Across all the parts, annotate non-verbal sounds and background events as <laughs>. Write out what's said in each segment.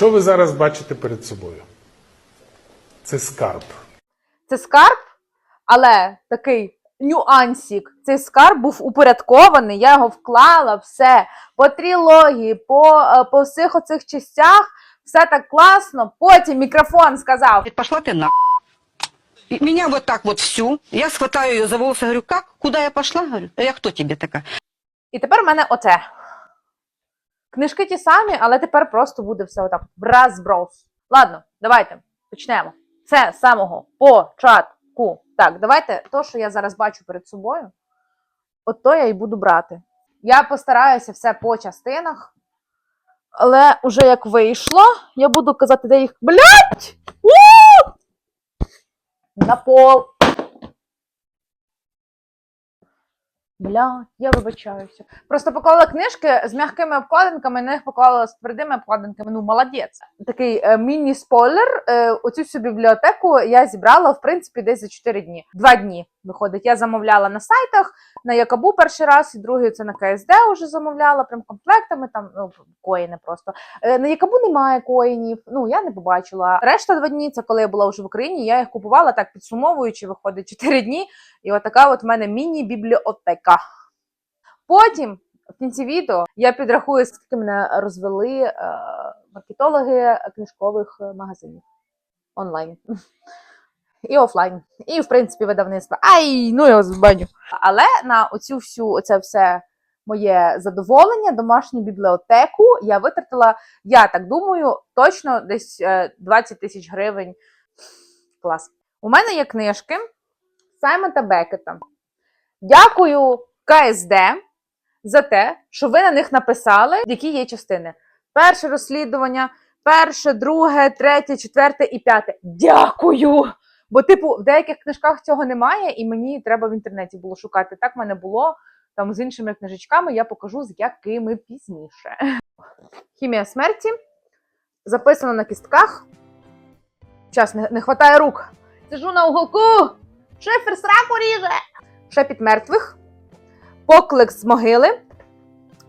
Що ви зараз бачите перед собою? Це скарб. Це скарб, але такий нюансик. Цей скарб був упорядкований, я його вклала все по трилогії, по, е, по всіх оцих частях. Все так класно. Потім мікрофон сказав: пошла ты на. И Меня вот так вот всю. Я схватаю ее за волосы, говорю, как? Куда я пошла? Говорю, я кто тебе такая? І тепер в мене оце. Книжки ті самі, але тепер просто буде все отак враз зброс. Ладно, давайте почнемо. Це з самого початку. Так, давайте то, що я зараз бачу перед собою, от то я і буду брати. Я постараюся все по частинах. Але вже як вийшло, я буду казати, де їх. Блять! На пол. Бля, я вибачаюся. Просто поклала книжки з м'якими обкладинками, на них поклала з твердими обкладинками. Ну, молодець. Такий е, міні-спойлер. Е, оцю всю бібліотеку я зібрала, в принципі, десь за 4 дні. Два дні виходить. Я замовляла на сайтах, на Якабу перший раз, і другий це на КСД вже замовляла, прям комплектами, там, ну, коїни просто. Е, на Якабу немає коїнів, ну, я не побачила. Решта два дні, це коли я була вже в Україні, я їх купувала так підсумовуючи, виходить 4 дні. І отака от в мене міні-бібліотека. Потім, в кінці відео, я підрахую, скільки мене розвели е, маркетологи книжкових е, магазинів онлайн. І офлайн. І, в принципі, видавництва. Ай, ну його збаню. Але на оцю всю оце все моє задоволення, домашню бібліотеку я витратила, я так думаю, точно десь е, 20 тисяч гривень. Клас. У мене є книжки Саймонта Бекета. Дякую КСД за те, що ви на них написали, які є частини. Перше розслідування, перше, друге, третє, четверте і п'яте. Дякую! Бо, типу, в деяких книжках цього немає, і мені треба в інтернеті було шукати. Так в мене було там з іншими книжечками, я покажу, з якими пізніше. Хімія смерті записано на кістках. Час не, не хватає рук. Сижу на уголку. Шифер сраку ріже. Шепіт мертвих. Поклик з могили.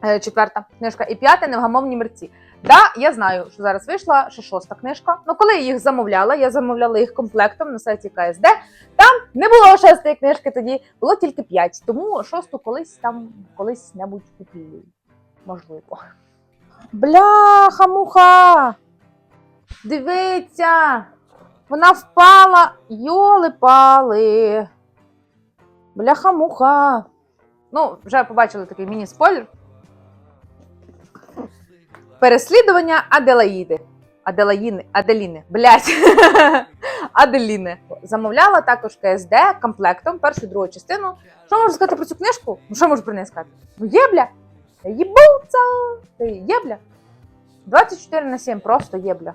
Е, Четверта книжка. І п'ята невгамовні мерці. Да, я знаю, що зараз вийшла ще шоста книжка. Ну, коли я їх замовляла, я замовляла їх комплектом на сайті КСД. Там не було шостої книжки тоді, було тільки п'ять. Тому шосту колись там колись небудь куплю. Можливо. Бляха, муха! Дивіться! Вона впала. Йоли-пали. Бляха-муха. Ну, вже побачили такий міні-спойлер. Переслідування Аделаїди. Аделаїни, Аделіни. Блять. <laughs> Аделіни. Замовляла також КСД комплектом першу і другу частину. Що можу сказати про цю книжку? Ну, що можу про неї сказати? Ну, єбля. Єбуца. Єбля. 24 на 7, просто єбля.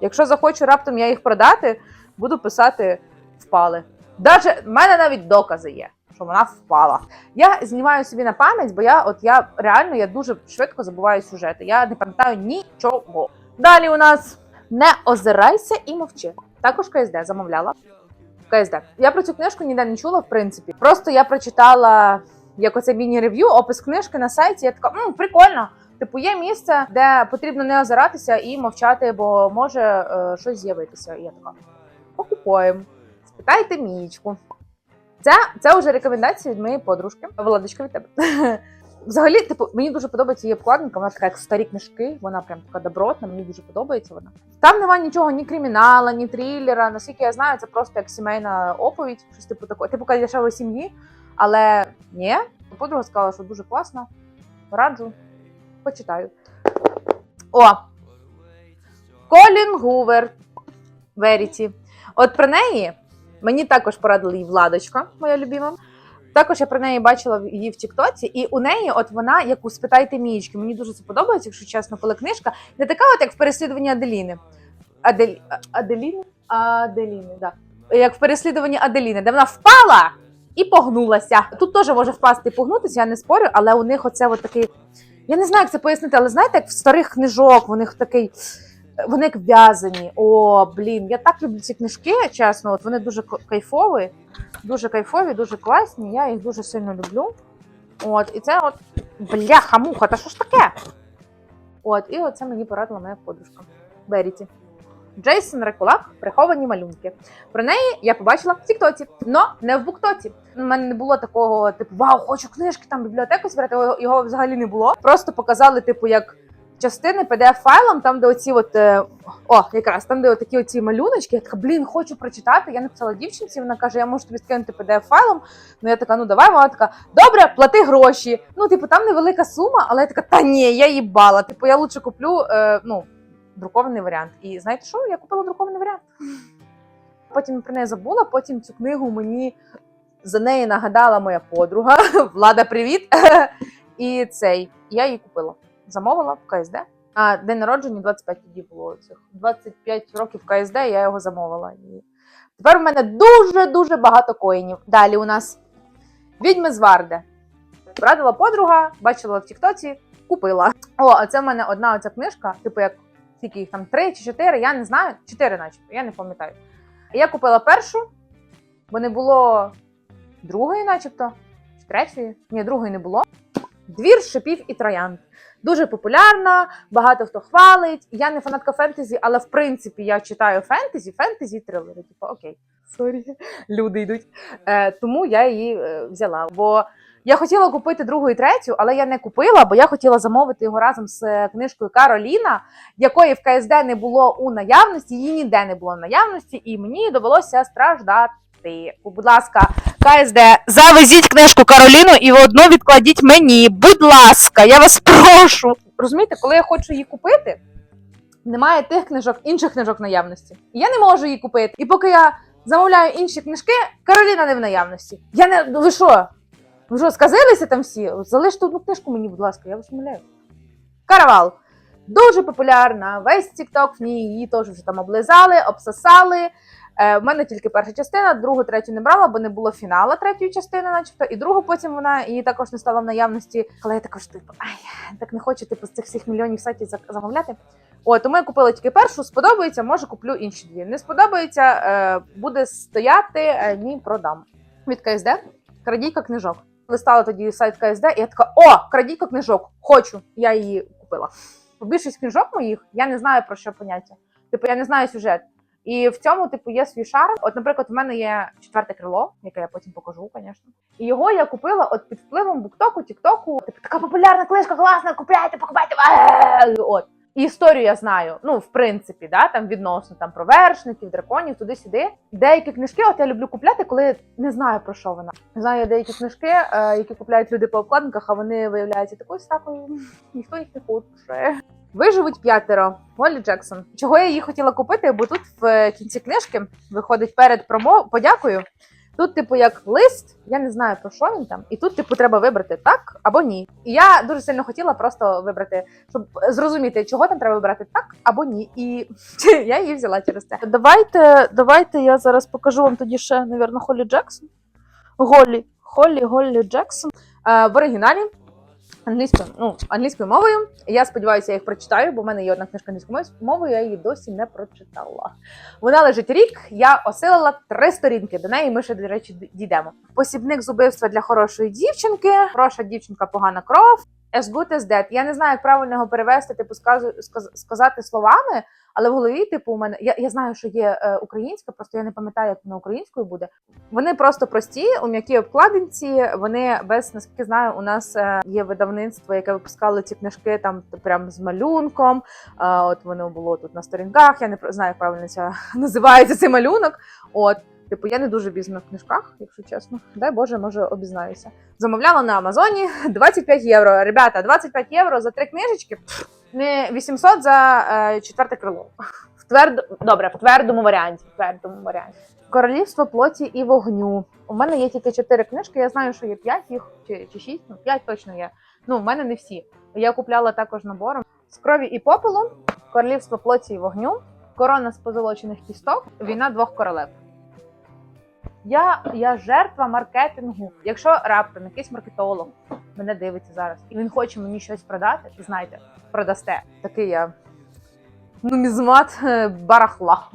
Якщо захочу раптом я їх продати, буду писати впали. Даже в мене навіть докази є, що вона впала. Я знімаю собі на пам'ять, бо я от я реально я дуже швидко забуваю сюжети. Я не пам'ятаю нічого. Далі у нас не озирайся і мовчи. Також КСД замовляла. КСД. Я про цю книжку ніде не чула, в принципі. Просто я прочитала як оце міні-рев'ю, опис книжки на сайті. Я така, м, прикольно. Типу, є місце, де потрібно не озиратися і мовчати, бо може е, щось з'явитися. І я така, покупаємо. Спитайте мієчку. Це, це вже рекомендації від моєї подружки. Володочка від тебе. <laughs> Взагалі, типу, мені дуже подобається її обкладинка, вона така як старі книжки, вона прям така добротна, мені дуже подобається вона. Там немає нічого, ні кримінала, ні трилера. Наскільки я знаю, це просто як сімейна оповідь, щось типу такого, типу дешевої сім'ї. Але ні, подруга сказала, що дуже класно. Раджу, почитаю. О! Колін Гувер Веріті. От про неї мені також порадила її Владочка, моя любима. Також я про неї бачила її в Тіктоці, і у неї, от вона, як у спитайте мієчки, мені дуже це подобається, якщо чесно, коли книжка не така, от як в переслідуванні Аделіни. Адель... А- Аделіни? Аделіни, да. Як в переслідуванні Аделіни, де вона впала і погнулася. Тут теж може впасти і погнутися, я не спорю, але у них оце от такий. Я не знаю, як це пояснити, але знаєте, як в старих книжок, у них такий. Вони як в'язані. О, блін, я так люблю ці книжки, чесно. От вони дуже кайфові, дуже кайфові, дуже класні. Я їх дуже сильно люблю. От, і це от бляха-муха, та що ж таке? От, і оце мені порадила моя подружка. Веріті. Джейсон Рекулак приховані малюнки. Про неї я побачила в Тіктоці, но не в Буктоці. У мене не було такого, типу, вау, хочу книжки там бібліотеку збирати. Його взагалі не було. Просто показали, типу, як частини pdf файлом, там, де оці от е, о, якраз там, де такі оці малюночки. Я така, блін, хочу прочитати. Я написала дівчинці. Вона каже, я можу тобі скинути pdf файлом. Ну я така, ну давай. Вона така, добре, плати гроші. Ну, типу, там невелика сума, але я така, та ні, я їбала. Типу, я лучше куплю, е, ну друкований варіант. І знаєте що? Я купила друкований варіант. Потім про неї забула, потім цю книгу мені за неї нагадала моя подруга. <laughs> Влада, привіт! <laughs> І цей я її купила. Замовила в КСД. А день народження 25 тоді було цих 25 років КСД, я його замовила. І тепер в мене дуже-дуже багато коїнів. Далі у нас відьми з Варди. Порадила подруга, бачила в Тіктоці, купила. О, а це в мене одна оця книжка, типу як скільки їх там три чи чотири, я не знаю. Чотири, начебто, я не пам'ятаю. Я купила першу, бо не було другої, начебто, чи третьої. Ні, другої не було. Двір шипів і троянд. Дуже популярна, багато хто хвалить. Я не фанатка фентезі, але в принципі я читаю фентезі, фентезі трилери. Типу, окей, сорі, <laughs> люди йдуть. Е, тому я її е, взяла. Бо я хотіла купити другу і третю, але я не купила, бо я хотіла замовити його разом з е, книжкою Кароліна, якої в КСД не було у наявності, її ніде не було в наявності, і мені довелося страждати. Будь ласка, КСД, завезіть книжку Кароліну і одну відкладіть мені. Будь ласка, я вас прошу. Розумієте, коли я хочу її купити, немає тих книжок, інших книжок наявності. І я не можу її купити. І поки я замовляю інші книжки, Кароліна не в наявності. Я не. Ви що? Ви що, сказилися там всі? Залиште одну книжку мені, будь ласка, я вас умоляю. Каравал. Дуже популярна. Весь TikTok в ній її теж вже там облизали, обсосали. Е, в мене тільки перша частина, другу, третю не брала, бо не було фінала третьої частини, начебто, і другу потім вона її також не стала в наявності. Але я також типу, ай, так не хочу типу з цих всіх мільйонів сайтів замовляти. О, тому я купила тільки першу. Сподобається, може куплю інші дві. Не сподобається, е, буде стояти, е, ні, продам. Від КСД крадійка книжок. Листала тоді сайт КСД, і я така: о, крадійка книжок, хочу. Я її купила. Бо Більшість книжок моїх я не знаю про що поняття. Типу, я не знаю сюжет. І в цьому, типу, є свій шарм. От, наприклад, в мене є четверте крило, яке я потім покажу, звісно. І його я купила от під впливом Буктоку, Тіктоку. Типу, така популярна книжка, класна, купляйте, покупайте. От. Історію я знаю, ну, в принципі, да, там відносно там про вершників, драконів, туди-сюди. Деякі книжки, от я люблю купляти, коли не знаю про що вона. Знаю деякі книжки, е, які купляють люди по обкладинках, а вони виявляються такою стакою. Ніхто їх не хоче. Виживуть п'ятеро. Моллі Джексон. Чого я її хотіла купити? Бо тут в кінці книжки виходить перед промо подякою. Тут, типу, як лист, я не знаю про що він там, і тут, типу, треба вибрати так або ні. І я дуже сильно хотіла просто вибрати, щоб зрозуміти, чого там треба вибрати так або ні. І <laughs> я її взяла через це. Давайте, давайте я зараз покажу вам тоді ще, навірно, Холлі Джексон. Голлі, Холлі, Голлі Джексон. Е, в оригіналі англійською, ну, англійською мовою. Я сподіваюся, я їх прочитаю, бо в мене є одна книжка англійською мовою, я її досі не прочитала. Вона лежить рік, я осилила три сторінки. До неї ми ще, до речі, дійдемо. Посібник з убивства для хорошої дівчинки, хороша дівчинка, погана кров. As good as dead. Я не знаю, як правильно його перевести, типу, сказу, сказ- сказати словами, але в голові, типу, у мене я, я знаю, що є е, українська, просто я не пам'ятаю, як вона українською буде. Вони просто прості, у м'якій обкладинці. Вони без наскільки знаю, у нас е, є видавництво, яке випускало ці книжки там прям з малюнком. А, от воно було тут на сторінках. Я не знаю, як правильно це <laughs> називається цей малюнок. От. Типу, я не дуже бізна в книжках, якщо чесно. Дай Боже, може обізнаюся. Замовляла на Амазоні <laughs> 25 євро. Ребята, 25 євро за три книжечки. Не 800 за е, четверте крило. В тверд... Добре, в твердому варіанті. В твердому варіанті. Королівство плоті і вогню. У мене є тільки чотири книжки. Я знаю, що є п'ять їх чи шість. Ну, п'ять точно є. Ну, в мене не всі. Я купляла також набором з крові і попелу, королівство плоті і вогню, корона з позолочених кісток, війна двох королев. Я, я жертва маркетингу. Якщо раптом якийсь маркетолог мене дивиться зараз, і він хоче мені щось продати, знайте, продасте. Такий я нумізмат е, барахла.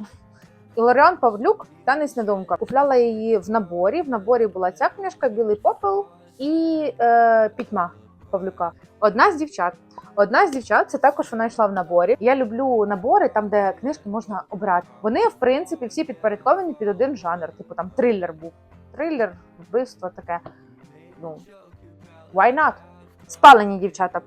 Іларіон Павлюк танець недумка. Купляла її в наборі. В наборі була ця книжка, білий попел і е, пітьма. Павлюка. Одна з дівчат. Одна з дівчат, це також вона йшла в наборі. Я люблю набори, там, де книжки можна обрати. Вони, в принципі, всі підпорядковані під один жанр. Типу там трилер був. Трилер, вбивство таке. Ну, why not? Спалені дівчата.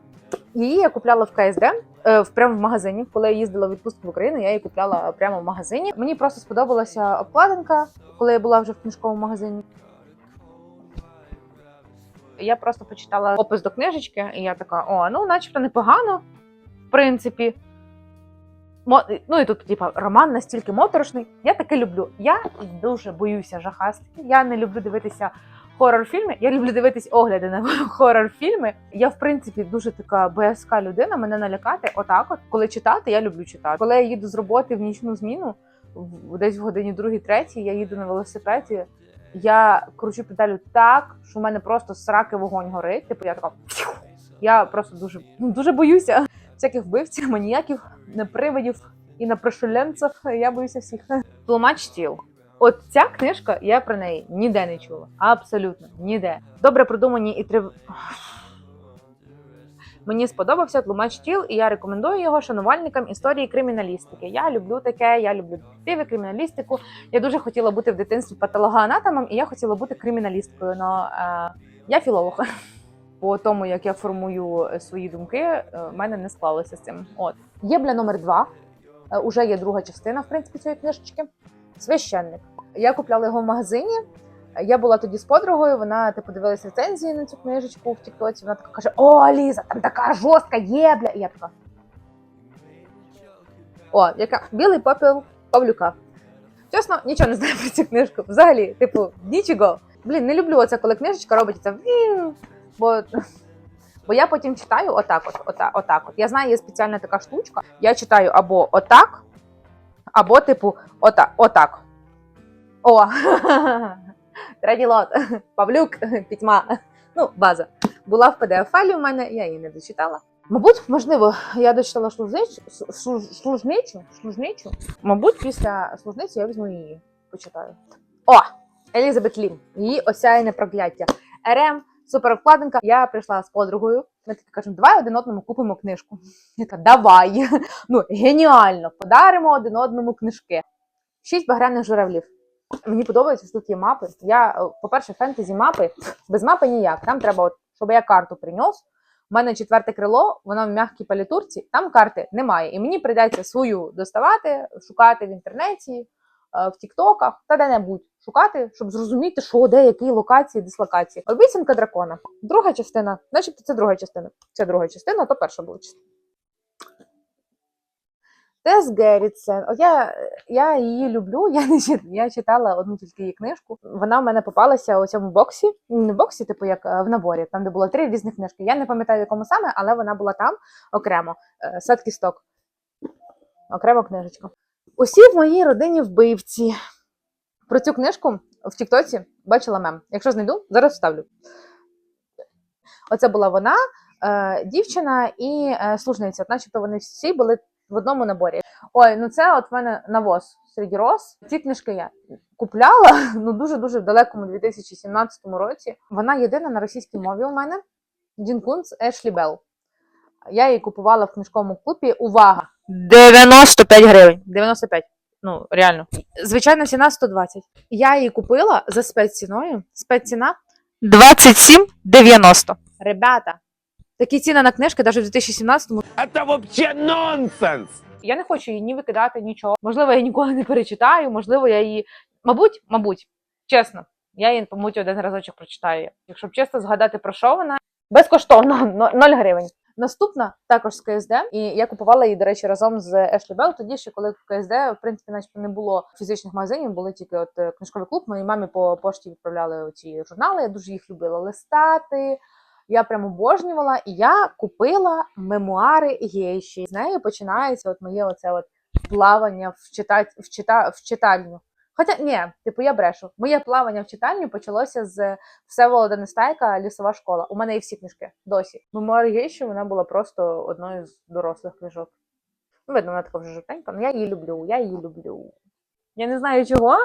Її я купляла в КСД, е, прямо в магазині. Коли я їздила в відпустку в Україну, я її купляла прямо в магазині. Мені просто сподобалася обкладинка, коли я була вже в книжковому магазині. Я просто почитала опис до книжечки, і я така: о, ну, начебто непогано, в принципі. Ну і тут, типа, роман настільки моторошний. Я таке люблю. Я дуже боюся жахастиків. Я не люблю дивитися хорор-фільми. Я люблю дивитись огляди на <laughs> хорор-фільми. Я, в принципі, дуже така боязка людина. Мене налякати отак. От коли читати, я люблю читати. Коли я їду з роботи в нічну зміну, десь в годині другій, третій, я їду на велосипеді. Я кручу педалю так, що в мене просто сраки вогонь горить. Типу, я така. Я просто дуже, ну, дуже боюся всяких вбивців, маніяків, непривидів і напрошеленців. Я боюся всіх. Тлумач тіл. От ця книжка, я про неї ніде не чула. Абсолютно ніде. Добре продумані і трив... Мені сподобався тлумач тіл, і я рекомендую його шанувальникам історії криміналістики. Я люблю таке, я люблю детективи, криміналістику. Я дуже хотіла бути в дитинстві патологоанатомом, і я хотіла бути криміналісткою. Но е, я філолог. <laughs> По тому, як я формую е, свої думки, е, в мене не склалося з цим. От є бля номер два. Е, Уже є друга частина, в принципі, цієї книжечки. Священник. Я купляла його в магазині. Я була тоді з подругою, вона типу дивилась рецензії на цю книжечку в Тіктоці. Вона така каже: О, Ліза, там така жорстка є, бля. І я така. О, яка білий попіл Павлюка. Чесно, нічого не знаю про цю книжку. Взагалі, типу, нічого. Блін, не люблю оце, коли книжечка робить це. Бо, бо я потім читаю отак, от, отак, отак. От. Я знаю, є спеціальна така штучка. Я читаю або отак, або, типу, отак. отак. О! <laughs> Третій лот. Павлюк, пітьма. Ну, база. Була в PDF-файлі у мене, я її не дочитала. Мабуть, можливо, я дочитала служничу, служничу, служничу. Мабуть, після служниці я візьму її. Почитаю. О! Елізабет Лім. Її осяяне прокляття. РМ, суперобкладинка. Я прийшла з подругою. Ми таки кажемо, давай один одному купимо книжку. Я така, давай. Ну, геніально, подаримо один одному книжки. Шість багряних журавлів. Мені подобається, що тут є мапи. Я, е, по-перше, фентезі мапи без мапи ніяк. Там треба, от, щоб я карту приніс. У мене четверте крило, воно в м'якій палітурці, там карти немає. І мені прийдеться свою доставати, шукати в інтернеті, е, в Тіктоках та де-небудь шукати, щоб зрозуміти, що де, які локації, дислокації. Обіцянка дракона. Друга частина, начебто це друга частина. Це друга частина, то перша була частина. Тес Геррітсен. От я, я її люблю. <laughs> Я не я читала одну тільки її книжку. Вона в мене попалася у цьому боксі. Не в боксі, типу, як е, в наборі, там, де було три різні книжки. Я не пам'ятаю, якому саме, але вона була там окремо. Е, Сад кісток. Окрема книжечка. Усі в моїй родині вбивці. Про цю книжку в Тіктоці бачила мем. Якщо знайду, зараз вставлю. Оце була вона, е, дівчина і служниця. Начебто вони всі були в одному наборі. Ой, ну це от в мене навоз серед роз. Ці книжки я купляла <laughs> ну дуже дуже в далекому 2017 році. Вона єдина на російській мові у мене. Дін Кунц Ешлі Белл. Я її купувала в книжковому клубі. Увага! 95 гривень. 95. Ну, реально. Звичайно, ціна 120. Я її купила за спецціною. Спецціна 27,90. Ребята, такі ціни на книжки навіть в 2017-му Это вообще нонсенс! я не хочу її ні викидати, нічого. Можливо, я ніколи не перечитаю, можливо, я її. Мабуть, мабуть, чесно, я її, мабуть, один разочок прочитаю. Якщо б чесно згадати про що вона безкоштовно, 0 гривень. Наступна також з КСД, і я купувала її, до речі, разом з Ешлі Белл. Тоді ще коли в КСД, в принципі, начебто не було фізичних магазинів, були тільки от е, книжковий клуб. Моїй мамі по пошті відправляли ці журнали. Я дуже їх любила листати. Я прям обожнювала, і я купила мемуари гейші. З нею починається от моє оце от плавання в, читать, в, чита, в читальню. Хоча ні, типу я брешу. Моє плавання в читальню почалося з Всеволода Нестайка Лісова школа. У мене є всі книжки досі. Мемуари гейші вона була просто одною з дорослих книжок. Ну, видно, вона така вже жовтенька, але я її люблю, я її люблю. Я не знаю чого.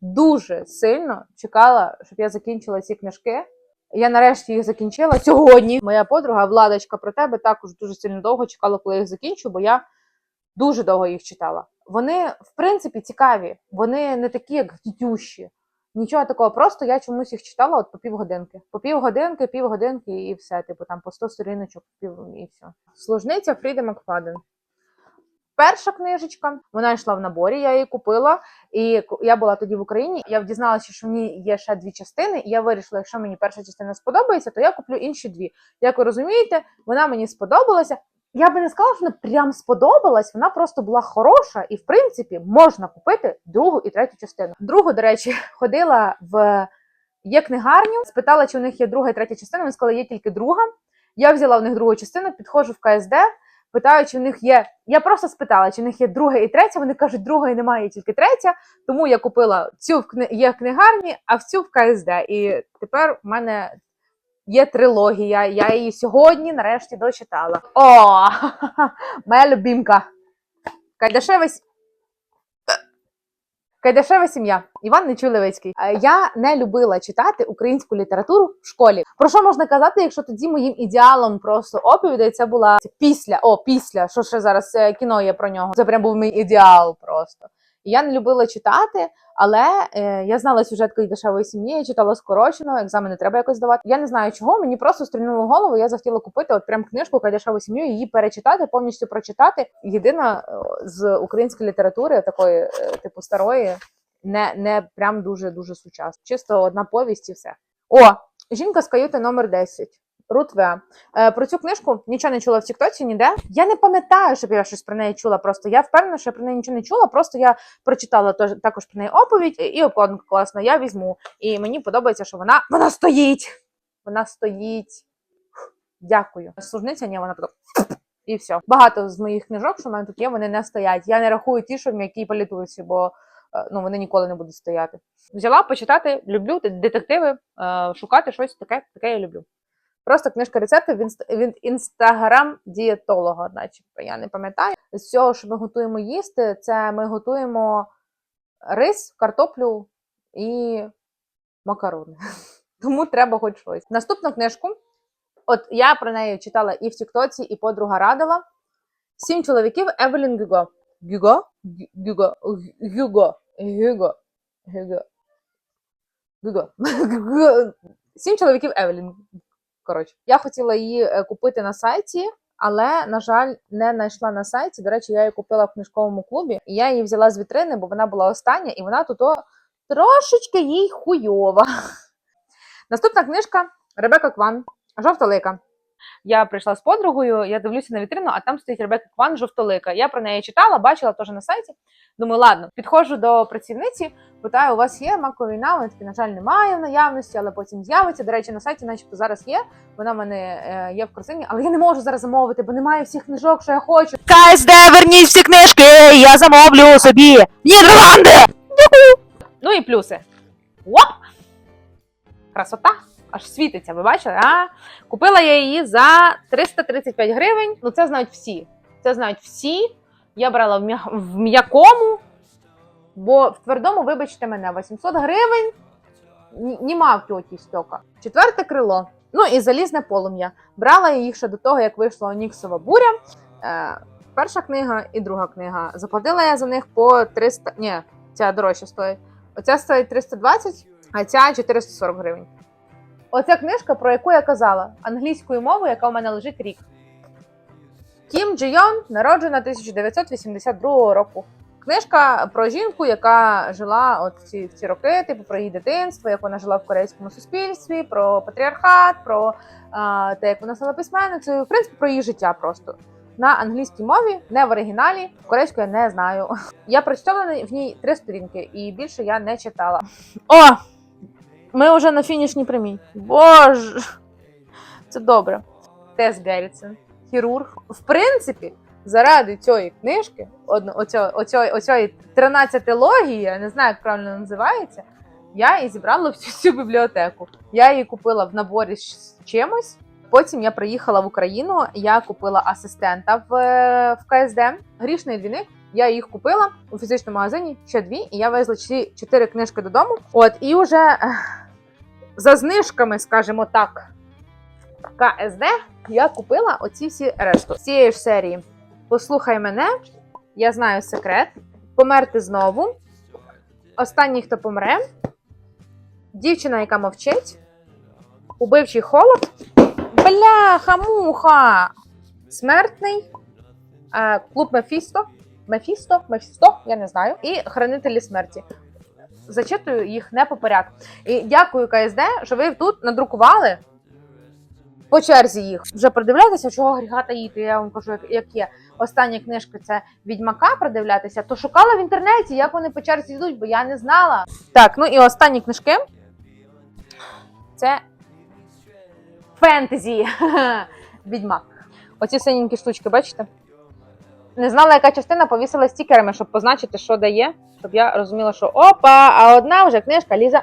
Дуже сильно чекала, щоб я закінчила ці книжки. Я нарешті їх закінчила сьогодні. Моя подруга Владочка про тебе також дуже сильно довго чекала, коли я їх закінчу, бо я дуже довго їх читала. Вони, в принципі, цікаві, вони не такі, як тютющі. Нічого такого, просто я чомусь їх читала от по півгодинки. По півгодинки, півгодинки і все. Типу там по 100 сторіночок пів і все. Служниця Фріди Макфаден. Перша книжечка, вона йшла в наборі, я її купила. І я була тоді в Україні. Я дізналася, що в ній є ще дві частини, і я вирішила, якщо мені перша частина сподобається, то я куплю інші дві. Як ви розумієте, вона мені сподобалася. Я би не сказала, що вона прям сподобалась, вона просто була хороша, і в принципі можна купити другу і третю частину. Другу, до речі, <laughs> ходила в є книгарню, спитала, чи у них є друга і третя частина. Вони сказали, є тільки друга. Я взяла в них другу частину, підходжу в КСД, питаю, чи в них є. Я просто спитала, чи в них є друга і третя. Вони кажуть, другої немає, є тільки третя. Тому я купила цю в кни... є в книгарні, а в цю в КСД. І тепер в мене є трилогія. Я її сьогодні нарешті дочитала. О, <laughs> моя любімка. Кайдашева с- Кайдашева сім'я. Іван Нечулевицький. Е, Я не любила читати українську літературу в школі. Про що можна казати, якщо тоді моїм ідеалом просто оповідей це була після, о, після, що ще зараз е, кіно є про нього. Це прям був мій ідеал просто. Я не любила читати, але е, я знала сюжет дешевої сім'ї, я читала скорочено, екзамени треба якось здавати. Я не знаю чого, мені просто стрільнуло голову. Я захотіла купити от прям книжку дешеву сім'ю, її перечитати, повністю прочитати. Єдина е, з української літератури, такої, е, типу старої, не, не прям дуже дуже сучасна. Чисто одна повість і все. О, жінка з каюти номер 10. Рут В. Е, про цю книжку нічого не чула в Тіктоці ніде. Я не пам'ятаю, щоб я щось про неї чула. Просто я впевнена, що я про неї нічого не чула. Просто я прочитала також про неї оповідь і обкладинку класно. Я візьму. І мені подобається, що вона вона стоїть. Вона стоїть. Дякую. Служниця, ні, вона така. І все. Багато з моїх книжок, що в мене тут є, вони не стоять. Я не рахую ті, що в м'якій політурці, бо е, ну, вони ніколи не будуть стояти. Взяла почитати, люблю детективи, е, шукати щось таке, таке я люблю. Просто книжка рецептів від інстаграм дієтолога, начебто. Я не пам'ятаю. З всього, що ми готуємо їсти, це ми готуємо рис, картоплю і макарони. <laughs> Тому треба хоч щось. Наступну книжку. От я про неї читала і в Тіктоці, і подруга радила. Сім чоловіків Евелін. Гюго? Гюго. Гюго. Гюго. Гюго. Гюго. Гюго. <laughs> Сім чоловіків Евелін. Коротше, я хотіла її е, купити на сайті, але, на жаль, не знайшла на сайті. До речі, я її купила в книжковому клубі, і я її взяла з вітрини, бо вона була остання, і вона тут трошечки їй хуйова. <laughs> Наступна книжка Ребека Кван, Жовтолика. Я прийшла з подругою, я дивлюся на вітрину, а там стоїть Ребека Кван жовтолика. Я про неї читала, бачила теж на сайті. Думаю, ладно, підходжу до працівниці, питаю, у вас є макова війна? Вони такі, на жаль, немає в наявності, але потім з'явиться. До речі, на сайті, начебто, зараз є. Вона в мене е, є в корзині, але я не можу зараз замовити, бо немає всіх книжок, що я хочу. КСД, верніть всі книжки, я замовлю собі Нідерланди! Ну і плюси. Оп! Красота! Аж світиться, ви бачили? А? Купила я її за 335 гривень. Ну, це знають всі. Це знають всі. Я брала в м'я- в м'якому, бо в твердому, вибачте мене, 800 гривень. Ні- Нема в тьоті стьока. Четверте крило. Ну і залізне полум'я. Брала я їх ще до того, як вийшла Оніксова буря. Е, перша книга і друга книга. Заплатила я за них по 300. Ні, ця дорожче стоїть. Оця стоїть 320, а ця 440 гривень. Оця книжка, про яку я казала, англійською мовою, яка у мене лежить рік. Кім Джі Йон, народжена 1982 року. Книжка про жінку, яка жила от ці, в ці роки, типу про її дитинство, як вона жила в корейському суспільстві, про патріархат, про а, те, як вона стала письменницею, в принципі, про її життя просто. На англійській мові, не в оригіналі, корейську я не знаю. Я прочитала в ній три сторінки, і більше я не читала. О! Ми вже на фінішній прямій. Боже! Це добре. Тес Геррітсен, хірург. В принципі, заради цієї книжки, оцьої 13 логії, я не знаю, як правильно називається, я і зібрала всю цю бібліотеку. Я її купила в наборі з чимось. Потім я приїхала в Україну, я купила асистента в, е, в КСД, грішний двійник. Я їх купила у фізичному магазині ще дві, і я везла ці чотири книжки додому. От і вже за знижками, скажімо так, КСД я купила оці всі решту цієї ж серії. Послухай мене, я знаю секрет. Померти знову. Останній, хто помре. Дівчина, яка мовчить. Убивчий холод. Бляха, муха! Смертний. Е, клуб Мефісто. Мефісто, Мефісто, я не знаю. І хранителі смерті. Зачитую їх не по порядку. І дякую КСД, що ви тут надрукували по черзі їх. Вже придивлятися, чого гріха таїти. Я вам кажу, як є. Остання книжка це Відьмака придивлятися, то шукала в інтернеті, як вони по черзі йдуть, бо я не знала. Так, ну і останні книжки. Це фентезі. <laughs> Відьмак. Оці синенькі штучки, бачите? Не знала, яка частина повісила стікерами, щоб позначити, що дає, щоб я розуміла, що опа, а одна вже книжка Ліза.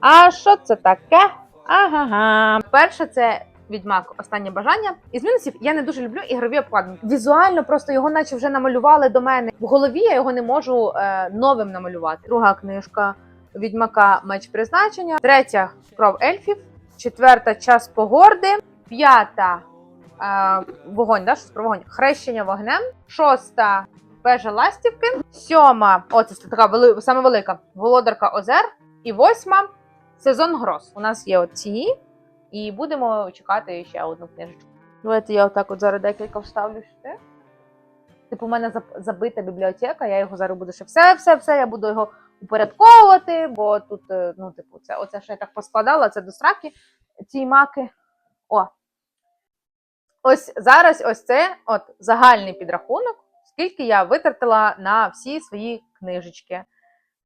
А що це таке? Ага. Перше, це відьмак останнє бажання. Із мінусів я не дуже люблю ігрові обкладинки. Візуально просто його наче вже намалювали до мене. В голові я його не можу е, новим намалювати. Друга книжка Відьмака Меч призначення. Третя кров ельфів. Четверта час погорди. П'ята вогонь, да? щось про вогонь. Хрещення вогнем. Шоста вежа ластівки. Сьома, о, це така вели, саме велика володарка озер. І восьма сезон гроз. У нас є оці, і будемо чекати ще одну книжечку. Давайте я отак от зараз декілька вставлю сюди. Типу, у мене забита бібліотека, я його зараз буду ще все, все, все, я буду його упорядковувати, бо тут, е, ну, типу, це оце що я так поскладала, це до сраки, ці маки. О. Ось зараз ось це от загальний підрахунок, скільки я витратила на всі свої книжечки.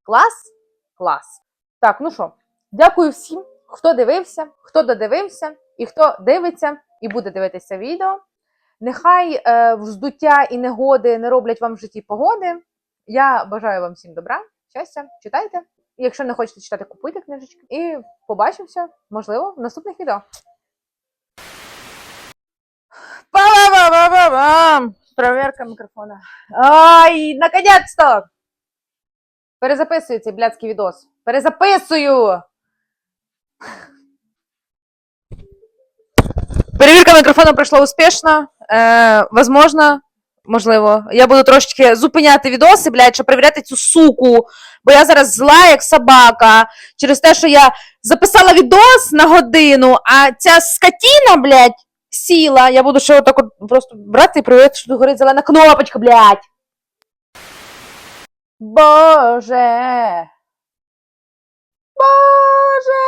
Клас? Клас. Так, ну що, дякую всім, хто дивився, хто додивився, і хто дивиться і буде дивитися відео. Нехай е, вздуття і негоди не роблять вам в житті погоди. Я бажаю вам всім добра, щастя, читайте. Якщо не хочете читати, купуйте книжечки. І побачимося, можливо, в наступних відео. Проверка мікрофона. Ай, наконец-то! Перезаписую цей блядський відос. Перезаписую! Перевірка мікрофону пройшла успішно. Е, возможно, можливо. Я буду трошечки зупиняти відоси, блядь, щоб перевіряти цю суку. Бо я зараз зла, як собака. Через те, що я записала відос на годину, а ця скотіна, блядь, сіла. Я буду ще отак от просто брати і перевіряти, що тут горить зелена кнопочка, блядь. Боже. Боже.